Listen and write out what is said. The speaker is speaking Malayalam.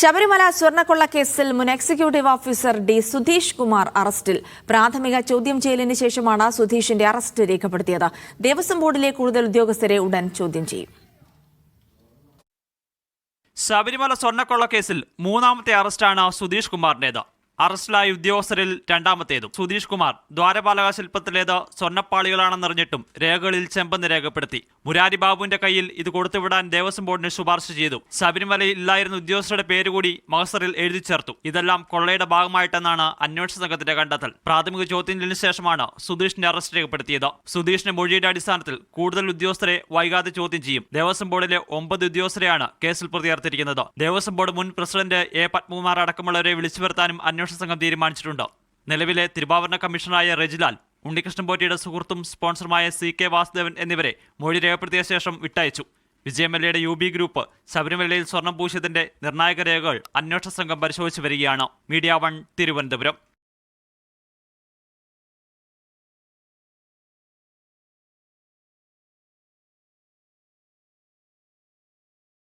ശബരിമല സ്വർണക്കൊള്ള കേസിൽ മുൻ executive officer D Sudheesh Kumar അറസ്റ്റിൽ. പ്രാഥമിക ചോദ്യം ചെയ്യലിന് ശേഷമാണ് സുധീഷിന്റെ അറസ്റ്റ് രേഖപ്പെടുത്തിയത്. ദേവസ്വം ബോർഡിലെ കൂടുതൽ ഉദ്യോഗസ്ഥരെ ഉടൻ ചോദ്യം ചെയ്യും. ശബരിമല സ്വർണക്കൊള്ള കേസിൽ മൂന്നാമത്തെ അറസ്റ്റാണ് സുധീഷ് കുമാറിന്റേത്. അറസ്റ്റിലായ ഉദ്യോഗസ്ഥരിൽ രണ്ടാമത്തേതും. സുധീഷ് കുമാർ ദ്വാരപാലക ശില്പത്തിലേത് സ്വർണപ്പാളികളാണെന്നറിഞ്ഞിട്ടും രേഖകളിൽ ചെമ്പെന്ന് രേഖപ്പെടുത്തി. മുരാരി ബാബുവിന്റെ കയ്യിൽ ഇത് കൊടുത്തുവിടാൻ ദേവസ്വം ബോർഡിന് ശുപാർശ ചെയ്തു. ശബരിമലയിൽ ഇല്ലായിരുന്ന ഉദ്യോഗസ്ഥരുടെ പേരുകൂടി മഹസറിൽ എഴുതി ചേർത്തു. ഇതെല്ലാം കൊള്ളയുടെ ഭാഗമായിട്ടെന്നാണ് അന്വേഷണ സംഘത്തിന്റെ കണ്ടെത്തൽ. പ്രാഥമിക ചോദ്യത്തിന് ശേഷമാണ് സുധീഷിന്റെ അറസ്റ്റ് രേഖപ്പെടുത്തിയത്. സുധീഷിന്റെ മൊഴിയുടെ അടിസ്ഥാനത്തിൽ കൂടുതൽ ഉദ്യോഗസ്ഥരെ വൈകാതെ ചോദ്യം ചെയ്യും. ദേവസ്വം ബോർഡിലെ ഒമ്പത് ഉദ്യോഗസ്ഥരെയാണ് കേസിൽ പ്രതിയേർത്തിരിക്കുന്നത് ദേവസ്വം ബോർഡ് മുൻ പ്രസിഡന്റ് എ പത്മകുമാർ അടക്കമുള്ളവരെ വിളിച്ചു വരുത്താനും അന്വേഷണ സംഘം തീരുമാനിച്ചിട്ടുണ്ട്. നിലവിലെ തിരുവാഭരണ കമ്മീഷണറായ റെജിലാൽ ഉണ്ണികൃഷ്ണൻ പോറ്റിയുടെ സുഹൃത്തും സ്പോൺസറുമായ സി കെ വാസുദേവൻ എന്നിവരെ മൊഴി രേഖപ്പെടുത്തിയ ശേഷം വിട്ടയച്ചു. വിജയമല്ലയുടെ യു ബി ഗ്രൂപ്പ് ശബരിമലയിൽ സ്വർണം പൂശിയതിന്റെ നിർണായക രേഖകൾ അന്വേഷണ സംഘം പരിശോധിച്ചു വരികയാണ്. Media one Thiruvananthapuram.